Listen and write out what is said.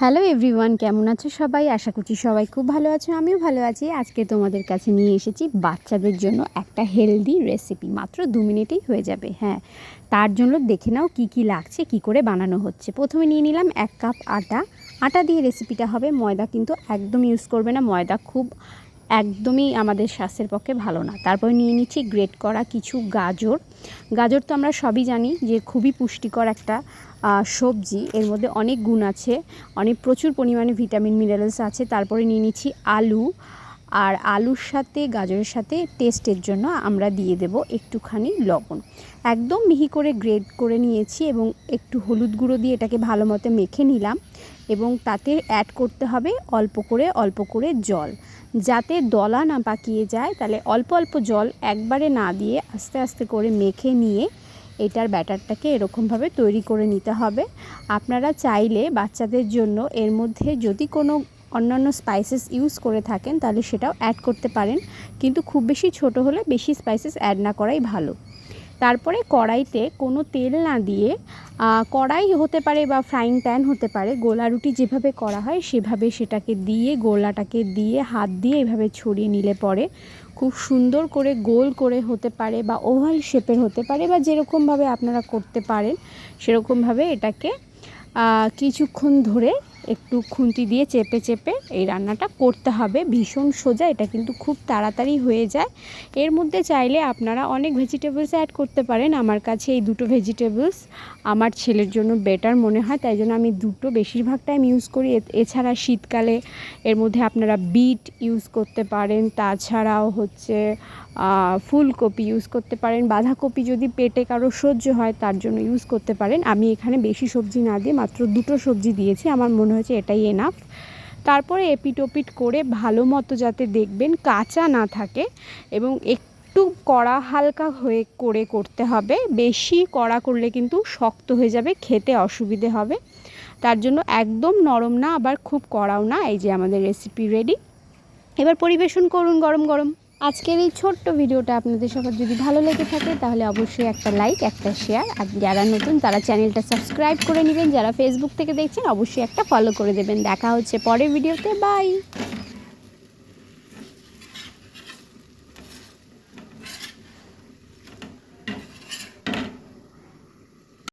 Hello everyone, কেমন আছো সবাই? আশা করছি সবাই খুব ভালো আছো, আমিও ভালো আছি। আজকে তোমাদের কাছে নিয়ে এসেছি বাচ্চাদের জন্য একটা হেলদি রেসিপি মাত্র দু মিনিটেই হয়ে যাবে হ্যাঁ। তার জন্য দেখে নাও কি কি লাগছে, কি করে বানানো হচ্ছে। প্রথমে নিয়ে নিলাম এক কাপ আটা। আটা দিয়ে রেসিপিটা হবে ময়দা, কিন্তু একদম ইউজ করবে না। ময়দা খুব একদমই আমাদের স্বাস্থ্যের পক্ষে ভালো না। তারপর নিয়ে নিচ্ছি গ্রেট করা কিছু গাজর। গাজর তো আমরা সবই জানি যে খুবই পুষ্টিকর একটা সবজি। এর মধ্যে অনেক গুণ আছে, অনেক প্রচুর পরিমাণে ভিটামিন, মিনারেলস আছে। তারপরে নিয়ে নিচ্ছি আলু। আর আলুর সাথে, গাজরের সাথে টেস্টের জন্য আমরা দিয়ে দেব একটুখানি লবণ। একদম মিহি করে গ্রেড করে নিয়েছি এবং একটু হলুদ গুঁড়ো দিয়ে এটাকে ভালো মতো মেখে নিলাম এবং তাতে অ্যাড করতে হবে অল্প করে অল্প করে জল। যাতে দলা না পাকিয়ে যায়, তাহলে অল্প অল্প জল একবারে না দিয়ে আস্তে আস্তে করে মেখে নিয়ে এটার ব্যাটারটাকে এরকমভাবে তৈরি করে নিতে হবে। আপনারা চাইলে বাচ্চাদের জন্য এর মধ্যে যদি কোনো অন্যান্য স্পাইসেস ইউজ করে থাকেন, তাহলে সেটাও অ্যাড করতে পারেন। কিন্তু খুব বেশি ছোট হলে বেশি স্পাইসেস অ্যাড না করাই ভালো। তারপরে কড়াইতে কোনো তেল না দিয়ে কড়াই হতে পারে বা ফ্রাইং প্যান হতে পারে, গোলা রুটি যেভাবে করা হয় সেভাবে সেটাকে দিয়ে, গোলাটাকে দিয়ে, হাত দিয়ে এভাবে ছড়িয়ে নিলে পরে খুব সুন্দর করে গোল করে হতে পারে বা ওভাল শেপের হতে পারে বা যেরকমভাবে আপনারা করতে পারেন, সেরকমভাবে এটাকে কিছুক্ষণ ধরে একটু খুন্তি দিয়ে চেপে চেপে এই রান্নাটা করতে হবে। ভীষণ সোজা, এটা কিন্তু খুব তাড়াতাড়ি হয়ে যায়। এর মধ্যে চাইলে আপনারা অনেক ভেজিটেবলস অ্যাড করতে পারেন। আমার কাছে এই দুটো ভেজিটেবলস আমার ছেলের জন্য বেটার মনে হয়। তাই জন্য আমি দুটো বেশিরভাগ টাইম ইউজ করি। এছাড়া শীতকালে এর মধ্যে আপনারা বিট ইউজ করতে পারেন। তাছাড়াও হচ্ছে ফুলকপি ইউজ করতে পারেন। বাঁধাকপি যদি পেটে কারও সহ্য হয়, তার জন্য ইউজ করতে পারেন। আমি এখানে বেশি সবজি না দিয়ে মাত্র দুটো সবজি দিয়েছি। আমার মনে হয়েছে, এটাই এনাফ তারপরে এপিট ওপিট করে ভালো মতো যাতে দেখবেন কাঁচা না থাকে এবং একটু কড়া হালকা হয়ে করে করতে হবে। বেশি কড়া করলে কিন্তু শক্ত হয়ে যাবে, খেতে অসুবিধে হবে। তার জন্য একদম নরম না, আবার খুব কড়াও না। এই যে আমাদের রেসিপি রেডি এবার পরিবেশন করুন গরম গরম। আজকের এই ছোট্ট ভিডিওটা আপনাদের সবার যদি ভালো লেগে থাকে, তাহলে অবশ্যই একটা লাইক একটা শেয়ার আর যারা নতুন তারা চ্যানেলটা সাবস্ক্রাইব করে নেবেন। যারা ফেসবুক থেকে দেখছেন, অবশ্যই একটা ফলো করে দেবেন। দেখা হচ্ছে পরের ভিডিওতে। বাই